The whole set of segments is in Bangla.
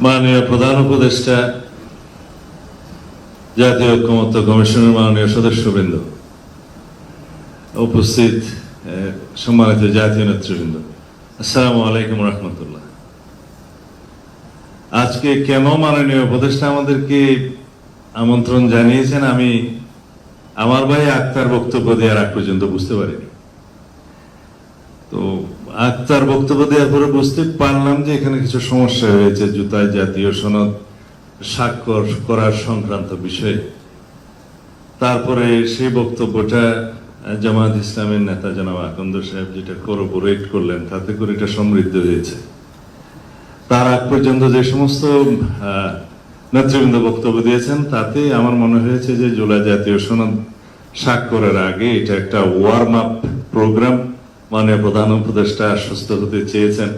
মাননীয় প্রধান উপদেষ্টা, জাতীয় ঐক্যমত্য কমিশনের মাননীয় সদস্যবৃন্দ, উপস্থিত সম্মানিত জাতীয় নেতৃবৃন্দ। আসসালামু আলাইকুম রহমতুল্লাহ। আজকে কেন মাননীয় উপদেষ্টা আমাদেরকে আমন্ত্রণ জানিয়েছেন আমি আমার ভাই আক্তার বক্তব্য দেওয়ার আগ পর্যন্ত বুঝতে পারিনি। তো আক্তার বক্তব্য দেওয়ার পরে বুঝতে পারলাম যে এখানে কিছু সমস্যা হয়েছে জুতায় জাতীয় সনদ স্বাক্ষর করার সংক্রান্ত বিষয়ে। তারপরে সেই বক্তব্যটা জামাত ইসলামের নেতা জনাব আকন্দ সাহেব যেটা করোবোরেট করলেন, তাতে করে এটা সমৃদ্ধ হয়েছে। তার আগ পর্যন্ত যে সমস্ত নেতৃবৃন্দ বক্তব্য দিয়েছেন, তাতে আমার মনে হয়েছে যে জুলাই জাতীয় সনদ স্বাক্ষরের আগে এটা একটা ওয়ার্ম আপ প্রোগ্রাম মানে প্রধান উপদেষ্টা আশ্বস্ত হতে চেয়েছেন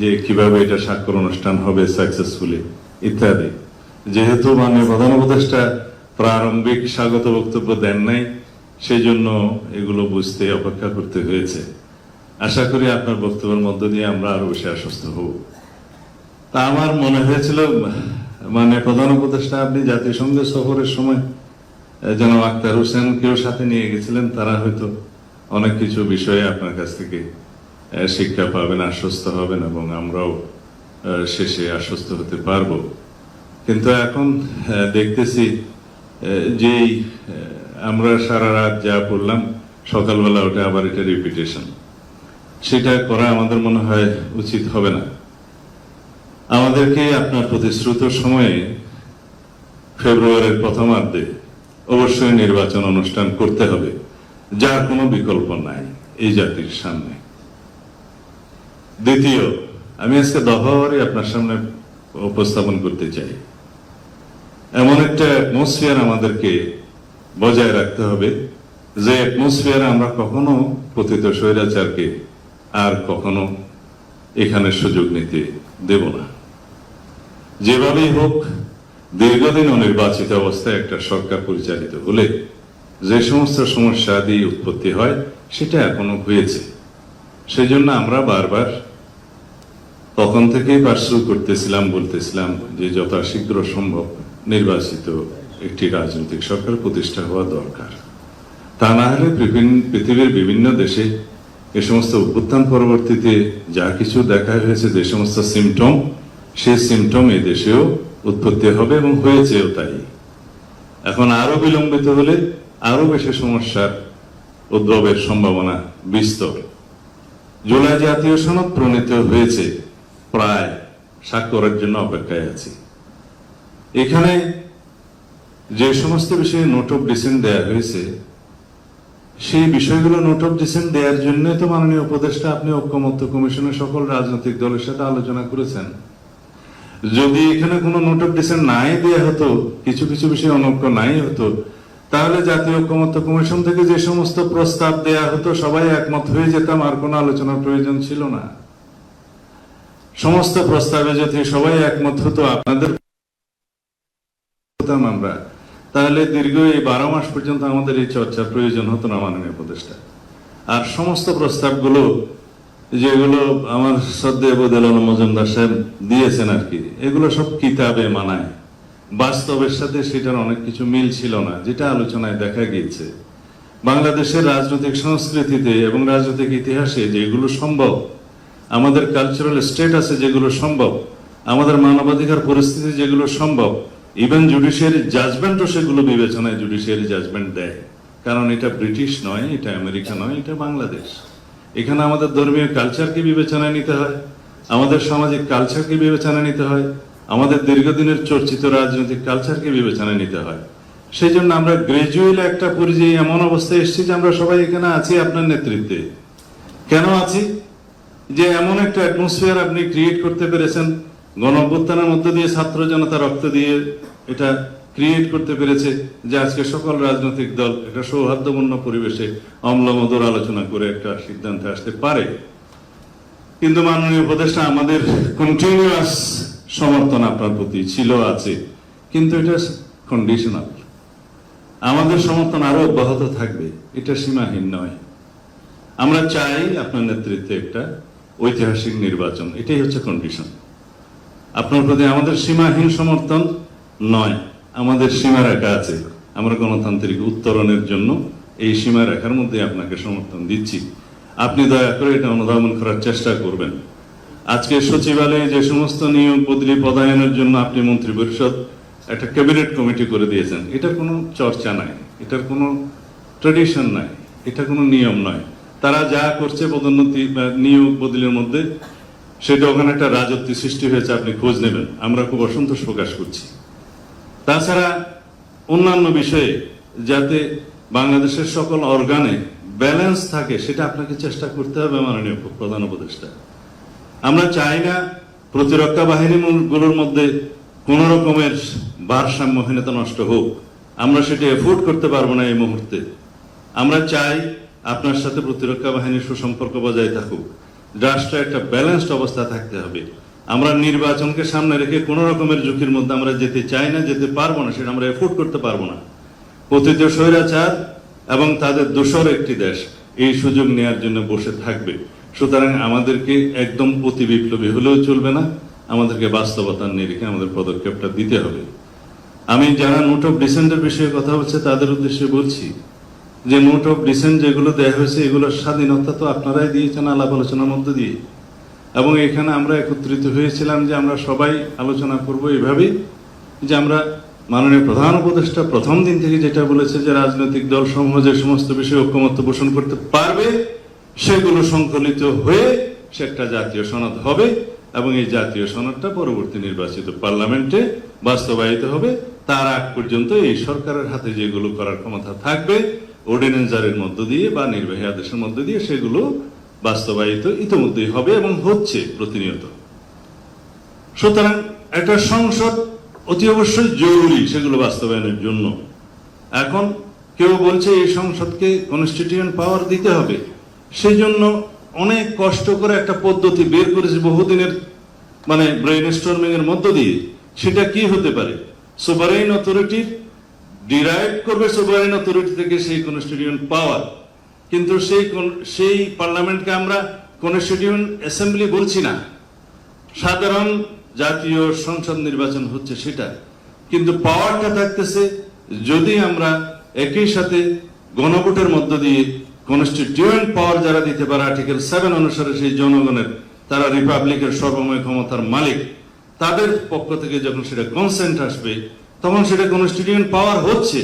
যে কীভাবে এটা স্বাক্ষর অনুষ্ঠান হবে সাকসেসফুলি ইত্যাদি। যেহেতু মানে প্রধান উপদেষ্টা প্রারম্ভিক স্বাগত বক্তব্য দেন নাই সেই জন্য এগুলো বুঝতে অপেক্ষা করতে হয়েছে। আশা করি আপনার বক্তব্যের মধ্য দিয়ে আমরা আরও বেশি আশ্বস্ত হব। তা আমার মনে হয়েছিল মানে প্রধান উপদেষ্টা, আপনি জাতিসংঘ সফরের সময় যেন আক্তার হোসেন কেউ সাথে নিয়ে গেছিলেন, তারা হয়তো অনেক কিছু বিষয়ে আপনার কাছ থেকে শিক্ষা পাবেন, আশ্বস্ত হবেন এবং আমরাও শেষে আশ্বস্ত হতে পারব। কিন্তু এখন দেখতেছি যেই আমরা সারা রাত যা পড়লাম, সকালবেলা ওটা আবার এটা রিপিটেশন সেটা করা আমাদের মনে হয় উচিত হবে না। আমাদেরকে আপনার প্রতিশ্রুত সময়ে ফেব্রুয়ারির প্রথমার্ধে অবশ্যই নির্বাচন অনুষ্ঠান করতে হবে। যার কোনো বিকল্প নাই এই জাতির সামনে। দ্বিতীয়, আমি আজকে দফাবারে আপনার সামনে উপস্থাপন করতে চাই। এমন একটা অ্যাটমসফিয়ার আমাদেরকে বজায় রাখতে হবে যে অ্যাটমসফিয়ার আমরা কখনো পতিত স্বৈরাচারকে আর কখনো এখানে সুযোগ নিতে দেব না। যেভাবেই হোক, দীর্ঘদিন অনির্বাচিত অবস্থায় একটা সরকার পরিচালিত হলে যে সমস্ত সমস্যা দিয়ে উৎপত্তি হয়, সেটা এখনও হয়েছে। সেই জন্য আমরা বারবার তখন থেকেই পার্সু করতেছিলাম, বলতেছিলাম যে যথাশীঘ্র সম্ভব নির্বাচিত একটি রাজনৈতিক সরকার প্রতিষ্ঠা হওয়া দরকার। তা না হলে পৃথিবীর বিভিন্ন দেশে এ সমস্ত অভ্যুত্থান পরবর্তীতে যা কিছু দেখা হয়েছে যে সমস্ত সিমটম সেই সিমটম এ দেশেও উৎপত্তি হবে এবং হয়েছেও তাই। এখন আরও বিলম্বিত হলে আরও বেশি সমস্যার উদ্ভবের সম্ভাবনা বিস্তর। জুলাই জাতীয় সনদ প্রণীত হয়েছে, প্রায় স্বাক্ষরের জন্য অপেক্ষায় আছি। এখানে যে সমস্ত বিষয়ে নোট অফ ডিসেন্ট দেয়া হয়েছে, সেই বিষয়গুলো নোট অফ ডিসেন্ট দেওয়ার জন্য তো মাননীয় উপদেষ্টা আপনি ঐক্যমত্য কমিশনের সকল রাজনৈতিক দলের সাথে আলোচনা করেছেন। যদি এখানে কোনো নোট অফ ডিসেন্ট নাই দেওয়া হতো, কিছু কিছু বিষয়ে অনৈক্য নাই হতো তাহলে জাতীয় ঐক্যমত্য কমিশন থেকে যে সমস্ত প্রস্তাব দেয়া হতো, সবাই একমত হয়ে যেতাম, আর কোনো আলোচনার প্রয়োজন ছিল না। সমস্ত প্রস্তাবে যদি সবাই একমত হতো, আপনাদের আমরা। তাহলে দীর্ঘ এই বারো মাস পর্যন্ত আমাদের এই চর্চার প্রয়োজন হতো না মাননীয় উপদেষ্টা। আর সমস্ত প্রস্তাবগুলো, যেগুলো আমার শ্রদ্ধেয় বদেল মজুমদার সাহেব দিয়েছেন আর কি, এগুলো সব কিতাবে মানায়। বাস্তবের সাথে সেটার অনেক কিছু মিল ছিল না, যেটা আলোচনায় দেখা গিয়েছে। বাংলাদেশের রাজনৈতিক সংস্কৃতিতে এবং রাজনৈতিক ইতিহাসে যেগুলো সম্ভব, আমাদের কালচারাল স্টেটাসে যেগুলো সম্ভব, আমাদের মানবাধিকার পরিস্থিতি যেগুলো সম্ভব ইভেন জুডিশিয়ারি জাজমেন্টও সেগুলো বিবেচনায় জুডিশিয়ারি জাজমেন্ট দেয়। কারণ এটা ব্রিটিশ নয়, এটা আমেরিকা নয়, এটা বাংলাদেশ। এখানে আমাদের ধর্মীয় কালচারকে বিবেচনায় নিতে হয়, আমাদের সামাজিক কালচারকে বিবেচনায় নিতে হয় আমাদের দীর্ঘদিনের চর্চিত রাজনৈতিক কালচারকে বিবেচনায় নিতে হয়। সেই জন্য আমরা গ্রাজুয়াল একটা পর্যায়ে এমন অবস্থায় এসেছি যে আমরা সবাই এখানে আছি আপনার নেতৃত্বে। কেন আছি? যে এমন একটা অ্যাটমসফিয়ার আপনি ক্রিয়েট করতে পেরেছেন গণ অভ্যুত্থানের মধ্য দিয়ে ছাত্র জনতা রক্ত দিয়ে এটা ক্রিয়েট করতে পেরেছে, যে আজকে সকল রাজনৈতিক দল এটা সৌহার্দ্যপূর্ণ পরিবেশে অম্লমধুর আলোচনা করে একটা সিদ্ধান্তে আসতে পারে। কিন্তু মাননীয় উপদেষ্টা, আমাদের কন্টিনিউয়াস সমর্থন আপনার প্রতি ছিল, আছে। কিন্তু এটা কন্ডিশনাল আমাদের সমর্থন আরও অব্যাহত থাকবে, এটা সীমাহীন নয়। আমরা চাই আপনার নেতৃত্বে একটা ঐতিহাসিক নির্বাচন, এটাই হচ্ছে কন্ডিশন আপনার প্রতি আমাদের সীমাহীন সমর্থন নয়, আমাদের সীমা রেখা আছে। আমরা গণতান্ত্রিক উত্তরণের জন্য এই সীমা রেখার মধ্যে আপনাকে সমর্থন দিচ্ছি। আপনি দয়া করে এটা অনুধাবন করার চেষ্টা করবেন। আজকে সচিবালয়ে যে সমস্ত নিয়োগ বদলি পদায়নের জন্য আপনি মন্ত্রী পরিষদ একটা ক্যাবিনেট কমিটি করে দিয়েছেন, এটার কোনো চর্চা নাই, এটার কোনো ট্রেডিশন নাই, এটা কোনো নিয়ম নয়। তারা যা করছে পদোন্নতি, বা নিয়োগ বদলির মধ্যে, সেটা ওখানে একটা রাজত্ব সৃষ্টি হয়েছে, আপনি খোঁজ নেবেন। আমরা খুব অসন্তোষ প্রকাশ করছি। তাছাড়া অন্যান্য বিষয়ে যাতে বাংলাদেশের সকল অর্গানে ব্যালেন্স থাকে, সেটা আপনাকে চেষ্টা করতে হবে মাননীয় প্রধান উপদেষ্টা। আমরা চাই না প্রতিরক্ষা বাহিনীগুলোর মধ্যে কোন রকমের ভারসাম্যহীনতা নষ্ট হোক। আমরা সেটা এফোর্ড করতে পারব না এই মুহূর্তে। আমরা চাই আপনার সাথে প্রতিরক্ষা বাহিনীর সুসম্পর্ক বজায় থাকুক। রাষ্ট্রে একটা ব্যালেন্সড অবস্থা থাকতে হবে। আমরা নির্বাচনকে সামনে রেখে কোন রকমের ঝুঁকির মধ্যে আমরা যেতে চাই না, যেতে পারব না, সেটা আমরা এফোর্ড করতে পারব না। পতিত স্বৈরাচার এবং তাদের দোষর একটি দেশ এই সুযোগ নেয়ার জন্য বসে থাকবে। সুতরাং আমাদেরকে একদম অতি বিপ্লবী হলেও চলবে না। আমাদেরকে বাস্তবতার নিরিখে আমাদের পদক্ষেপটা দিতে হবে। আমি যারা নোট অফ ডিসেন্টের বিষয়ে কথা হচ্ছে তাদের উদ্দেশ্যে বলছি যে নোট অফ ডিসেন্ট যেগুলো দেওয়া হয়েছে, এগুলোর স্বাধীনতা তো আপনারাই দিয়েছেন আলাপ আলোচনার মধ্যে দিয়ে। এবং এখানে আমরা একত্রিত হয়েছিলাম যে আমরা সবাই আলোচনা করব এইভাবেই যে আমরা মাননীয় প্রধান উপদেষ্টা প্রথম দিন থেকে যেটা বলেছে যে রাজনৈতিক দল সমূহ যে সমস্ত বিষয়ে ঐক্যমত্য পোষণ করতে পারবে সেগুলো সংকলিত হয়ে সে একটা জাতীয় সনদ হবে এবং এই জাতীয় সনদটা পরবর্তী নির্বাচিত পার্লামেন্টে বাস্তবায়িত হবে। তার আগ পর্যন্ত এই সরকারের হাতে যেগুলো করার ক্ষমতা থাকবে অর্ডিনেন্সারের মধ্য দিয়ে বা নির্বাহী আদেশের মধ্য দিয়ে সেগুলো বাস্তবায়িত ইতিমধ্যেই হবে এবং হচ্ছে প্রতিনিয়ত। সুতরাং একটা সংসদ অতি অবশ্যই জরুরি সেগুলো বাস্তবায়নের জন্য। এখন কেউ বলছে এই সংসদকে কনস্টিটিউয়েন্ট পাওয়ার দিতে হবে। সেই জন্য অনেক কষ্ট করে একটা পদ্ধতি বের করেছে বহুদিনের মানে ব্রেন স্টর্মিং এর মধ্য দিয়ে। সেটা কি হতে পারে? সুপারাইন অথরিটির ডিরাইভ করবে সুপারাইন অথরিটি থেকে সেই কনস্টিটিউয়েন্ট পাওয়ার কিন্তু সেই সেই পার্লামেন্টকে আমরা কনস্টিটিউয়েন্ট অ্যাসেম্বলি বলছি না। সাধারণ জাতীয় সংসদ নির্বাচন হচ্ছে সেটা। কিন্তু পাওয়ারটা থাকতেছে যদি আমরা একই সাথে গণভোটের মধ্য দিয়ে কনস্টিটিউয়েন্ট পাওয়ার যারা দিতে পারে, আর্টিকেল সেভেন অনুসারে সেই জনগণের, তারা রিপাবলিকের সর্বময় ক্ষমতার মালিক। তাদের পক্ষ থেকে যখন সেটা কনসেন্ট আসবে, তখন সেটা কনস্টিটিউয়েন্ট পাওয়ার হচ্ছে।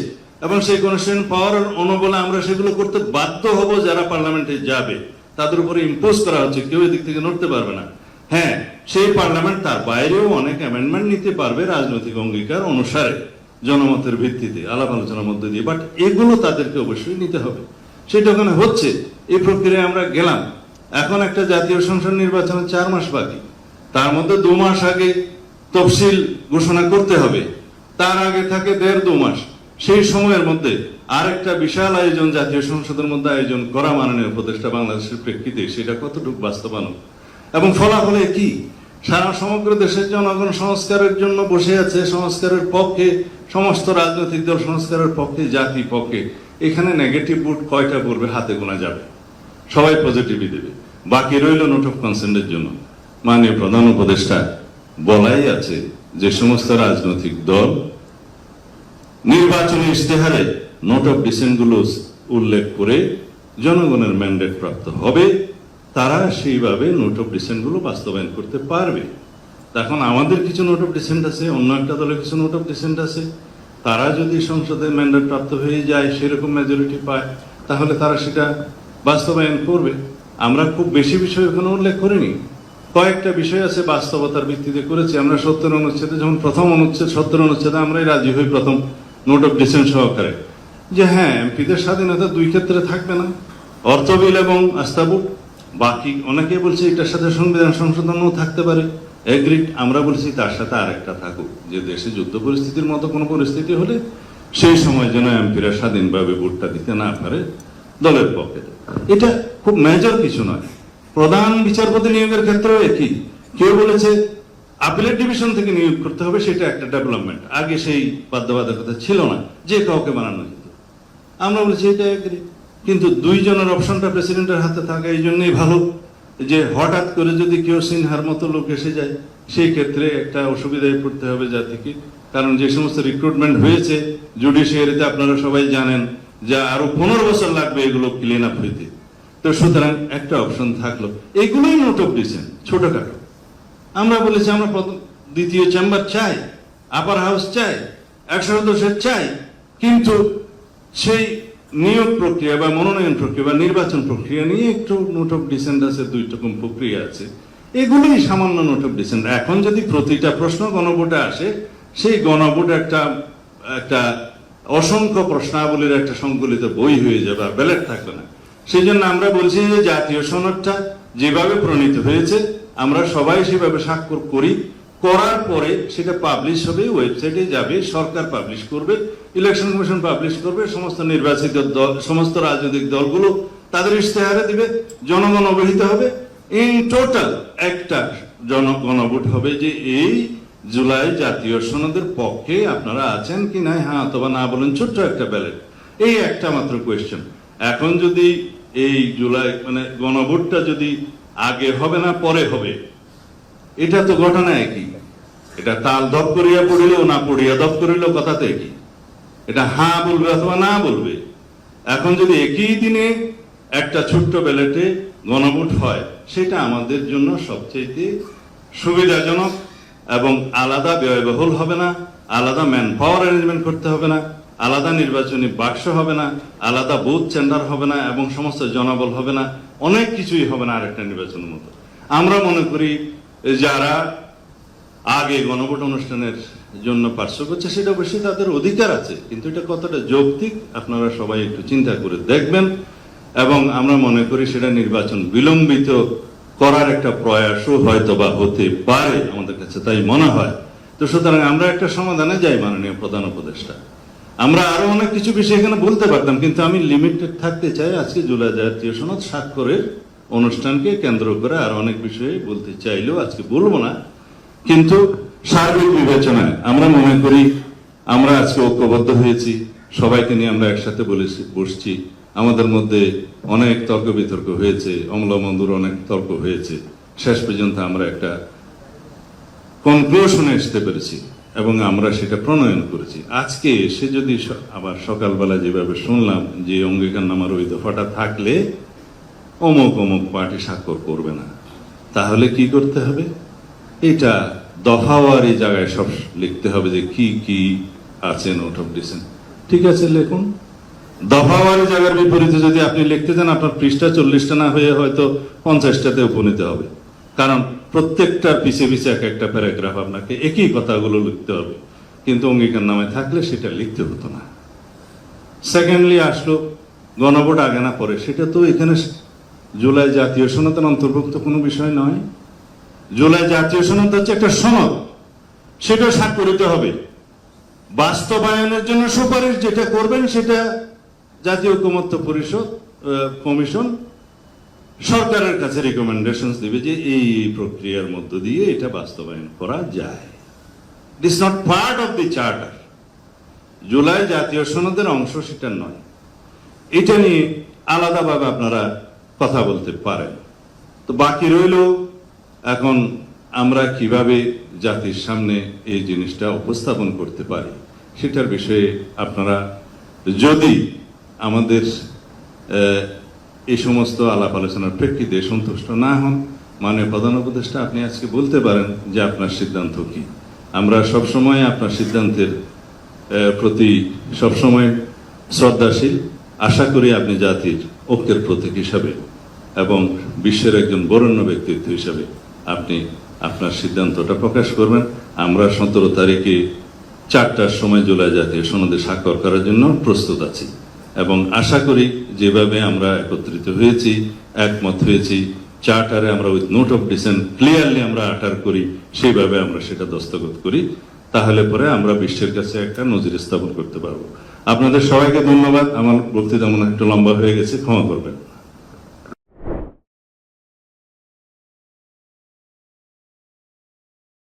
এবং সেই কনস্টিটিউয়েন্ট পাওয়ার অনুবলে আমরা সেগুলো করতে বাধ্য হব যারা পার্লামেন্টে যাবে। তাদের উপরে ইম্পোজ করা হচ্ছে, কেউ এদিক থেকে নড়তে পারবে না। হ্যাঁ সেই পার্লামেন্ট তার বাইরেও অনেক অ্যামেন্ডমেন্ট নিতে পারবে রাজনৈতিক অঙ্গীকার অনুসারে, জনমতের ভিত্তিতে, আলাপ আলোচনার মধ্যে দিয়ে। বাট এগুলো তাদেরকে অবশ্যই নিতে হবে। সেটা ওখানে হচ্ছে। এই প্রক্রিয়ায় আমরা গেলাম। এখন একটা জাতীয় সংসদ নির্বাচনের চার মাস বাকি। তার মধ্যে দু মাস আগে তফসিল ঘোষণা করতে হবে। তার আগে থাকে দেড় দু মাস। সেই সময়ের মধ্যে আরেকটা বিশাল আয়োজন জাতীয় সংসদের মধ্যে আয়োজন করা মাননীয় উপদেষ্টা বাংলাদেশের প্রেক্ষিতে, সেটা কতটুকু বাস্তবায়ন? এবং ফলাফলে কি? সারা সমগ্র দেশের জনগণ সংস্কারের জন্য বসে আছে, সংস্কারের পক্ষে, সমস্ত রাজনৈতিক দল সংস্কারের পক্ষে, জাতি পক্ষে। এখানে নেগেটিভ বুট কয়টা পড়বে হাতে গোনা যাবে? সবাই পজিটিভই দেবে। বাকি রইল নোট অফ কনসেন্টের জন্য। মাননীয় প্রধান উপদেষ্টা, বলাই আছে যে সমস্ত রাজনৈতিক দল নির্বাচনী ইশতেহারে নোট অফ ডিসেন্টগুলো উল্লেখ করে জনগণের ম্যান্ডেট প্রাপ্ত হবে, তারা সেইভাবে নোট অফ ডিসেন্টগুলো বাস্তবায়ন করতে পারবে। এখন আমাদের কিছু নোট অফ ডিসেন্ট আছে, অন্য একটা দলের কিছু নোট অফ ডিসেন্ট আছে। তারা যদি সংসদে ম্যান্ডেট প্রাপ্ত হয়ে যায়, সেরকম মেজরিটি পায়, তাহলে তারা সেটা বাস্তবায়ন করবে। আমরা খুব বেশি বিষয় ওখানে উল্লেখ করিনি। কয়েকটা বিষয় আছে বাস্তবতার ভিত্তিতে করেছি। আমরা সত্তর অনুচ্ছেদে যখন প্রথম অনুচ্ছেদ, সত্তর অনুচ্ছেদে আমরাই রাজি হই প্রথম নোট অফ ডিসেন্ট সহকারে। যে হ্যাঁ এমপিদের স্বাধীনতা দুই ক্ষেত্রে থাকবে না। অর্থ বিল এবং আস্থাবুট বাকি অনেকে বলছে এটার সাথে সংবিধান সংশোধনও থাকতে পারে। এগ্রিড আমরা বলছি তার সাথে আরেকটা থাকুক, যে দেশে যুদ্ধ পরিস্থিতির মতো কোনো পরিস্থিতি হলে সেই সময় যেন এমপিরা স্বাধীনভাবে ভোটটা দিতে না পারে দলের পক্ষে। এটা খুব মেজর কিছু নয়। প্রধান বিচারপতি নিয়োগের ক্ষেত্রেও একই। কেউ বলেছে আপিলের ডিভিশন থেকে নিয়োগ করতে হবে, সেটা একটা ডেভেলপমেন্ট আগে সেই বাধ্যবাধকতা ছিল না, যে কাউকে বানানো যেত। আমরা বলছি এটা কিন্তু দুইজনের অপশনটা প্রেসিডেন্টের হাতে থাকে, এই জন্যই ভালো। যে হঠাৎ করে যদি কেউ সিনহার মতো লোক এসে যায়, সেই ক্ষেত্রে একটা অসুবিধায় পড়তে হবে জাতিকে। কারণ যে সমস্ত রিক্রুটমেন্ট হয়েছে জুডিশিয়ারিতে আপনারা সবাই জানেন যে আরও পনেরো বছর লাগবে এগুলো ক্লিন আপ হইতে। তো সুতরাং একটা অপশন থাকল। এগুলোই নোট অফ ডিসেন্ট ছোটখাটো। আমরা বলেছি আমরা প্রথম দ্বিতীয় চেম্বার চাই আপার হাউস চাই, একশো সদস্যের চাই, কিন্তু সেই নিয়োগ প্রক্রিয়া বা মনোনয়ন প্রক্রিয়া বা নির্বাচন প্রক্রিয়া নিয়ে একটু নোট অফ ডিসেন্ট আছে দুই রকম প্রক্রিয়া আছে। এগুলোই সামান্য নোট অফ ডিসেন্ট এখন যদি প্রতিটা প্রশ্ন গণভোটে আসে, সেই গণভোট একটা একটা অসংখ্য প্রশ্নাবলীর একটা সংকলিত বই হয়ে যাবে ব্যালেট থাকবে না। সেই জন্য আমরা বলছি যে জাতীয় সনদটা যেভাবে প্রণীত হয়েছে, আমরা সবাই সেভাবে স্বাক্ষর করি। করার পরে সেটা পাবলিশ হবে ওয়েবসাইটে যাবে, সরকার পাবলিশ করবে ইলেকশন কমিশন পাবলিশ করবে, সমস্ত নির্বাচিত দল, সমস্ত রাজনৈতিক দলগুলো তাদের ইশতেহারে দিবে, জনগণ অবহিত হবে। ইন টোটাল একটা জনগণ জনগণভোট হবে যে এই জুলাই জাতীয় সনদের পক্ষে আপনারা আছেন কি না হ্যাঁ অথবা না বলেন, ছোট্ট একটা ব্যালেট এই একটা মাত্র কোয়েশ্চেন এখন যদি এই জুলাই মানে গণভোটটা যদি আগে হবে না, পরে হবে, এটা তো ঘটনা একই এটা তাল দপ করিয়া পড়িলেও না পড়িয়া দপ করিলেও কথাতে কি? এটা হ্যাঁ বলবে অথবা না বলবে? এখন যদি একই দিনে একটা ছোট্ট ব্যালেটে গণভোট হয়, সেটা আমাদের জন্য সবচেয়ে সুবিধাজনক এবং আলাদা ব্যয়বহুল হবে না, আলাদা ম্যান পাওয়ার অ্যারেঞ্জমেন্ট করতে হবে না, আলাদা নির্বাচনী বাক্স হবে না, আলাদা বুথ চেন্ডার হবে না এবং সমস্ত জনবল হবে না, অনেক কিছুই হবে না আরেকটা নির্বাচনের মতো। আমরা মনে করি যারা আগে গণভোট অনুষ্ঠানের জন্য পার্শ্ব করছে, সেটা অবশ্যই তাদের অধিকার আছে, কিন্তু এটা কতটা যৌক্তিক আপনারা সবাই একটু চিন্তা করে দেখবেন। এবং আমরা মনে করি সেটা নির্বাচন বিলম্বিত করার একটা প্রয়াসও হয়তো বা হতে পারে আমাদের কাছে, তাই মনে হয়। তো সুতরাং আমরা একটা সমাধানে যাই, মাননীয় প্রধান উপদেষ্টা। আমরা আরও অনেক কিছু বিষয় এখানে বলতে পারতাম, কিন্তু আমি লিমিটেড থাকতে চাই আজকে জুলাই জাতীয় সনদ স্বাক্ষরের অনুষ্ঠানকে কেন্দ্র করে আর অনেক বিষয়ে বলতে চাইলেও আজকে বলব না। কিন্তু সার্বিক বিবেচনায় আমরা মনে করি, আমরা আজকে ঐক্যবদ্ধ হয়েছি, সবাইকে নিয়ে আমরা একসাথে বলেছি, বসছি। আমাদের মধ্যে অনেক তর্ক বিতর্ক হয়েছে, অম্লমন্দুর অনেক তর্ক হয়েছে। শেষ পর্যন্ত আমরা একটা কনক্লুশনে আসতে পেরেছি এবং আমরা সেটা প্রণয়ন করেছি। আজকে এসে যদি আবার সকালবেলা যেভাবে শুনলাম যে অঙ্গীকার নামার ওই দফাটা থাকলে অমুক অমুক পার্টি স্বাক্ষর করবে না। তাহলে কি করতে হবে? এটা দফাওয়ার জায়গায় সব লিখতে হবে যে কি কি আছে নোট অফ ডিসেন্ট ঠিক আছে, লিখুন। দফাওয়ারি জায়গার বিপরীতে যদি আপনি লিখতে চান, আপনার পৃষ্ঠা চল্লিশটা না হয়ে হয়তো পঞ্চাশটাতে উপনীত হবে। কারণ প্রত্যেকটার পিছে পিছে এক একটা প্যারাগ্রাফ আপনাকে একই কথাগুলো লিখতে হবে। কিন্তু অঙ্গীকার নামে থাকলে সেটা লিখতে হতো না। সেকেন্ডলি আসলো গণভোট আগে না পরে। সেটা তো এখানে জুলাই জাতীয় সনাতন অন্তর্ভুক্ত কোনো বিষয় নয়। জুলাই জাতীয় সনদ হচ্ছে একটা সনদ। সেটা স্বাক্ষরিত হবে। বাস্তবায়নের জন্য সুপারিশ যেটা করবেন সেটা জাতীয় ঐকমত্য পরিষদ কমিশন সরকারের কাছে রিকমেন্ডেশন দিবে যে এই প্রক্রিয়ার মধ্য দিয়ে এটা বাস্তবায়ন করা যায়। It not part of the charter July জাতীয় সনদের অংশ সেটা নয়। এটা নিয়ে আলাদাভাবে আপনারা কথা বলতে পারেন। তো বাকি রইল এখন আমরা কীভাবে জাতির সামনে এই জিনিসটা উপস্থাপন করতে পারি, সেটার বিষয়ে আপনারা যদি আমাদের এই সমস্ত আলাপ আলোচনার প্রেক্ষিতে সন্তুষ্ট না হন, মাননীয় প্রধান উপদেষ্টা, আপনি আজকে বলতে পারেন যে আপনার সিদ্ধান্ত কি? আমরা সবসময় আপনার সিদ্ধান্তের প্রতি সবসময় শ্রদ্ধাশীল। আশা করি আপনি জাতির ঐক্যের প্রতীক হিসাবে এবং বিশ্বের একজন বরেণ্য ব্যক্তিত্ব হিসাবে আপনি আপনার সিদ্ধান্তটা প্রকাশ করবেন। আমরা সতেরো তারিখে চারটার সময় জুলাই জাতীয় সনদে স্বাক্ষর করার জন্য প্রস্তুত আছি। এবং আশা করি যেভাবে আমরা একত্রিত হয়েছি, একমত হয়েছি, চার্টারে আমরা with note of dissent clearly আমরা আটার করি, সেইভাবে আমরা সেটা দস্তখত করি, তাহলে পরে আমরা বিশ্বের কাছে একটা নজির স্থাপন করতে পারব। আপনাদের সবাইকে ধন্যবাদ। আমার বক্তৃতা মনে একটু লম্বা হয়ে গেছে, ক্ষমা করবেন।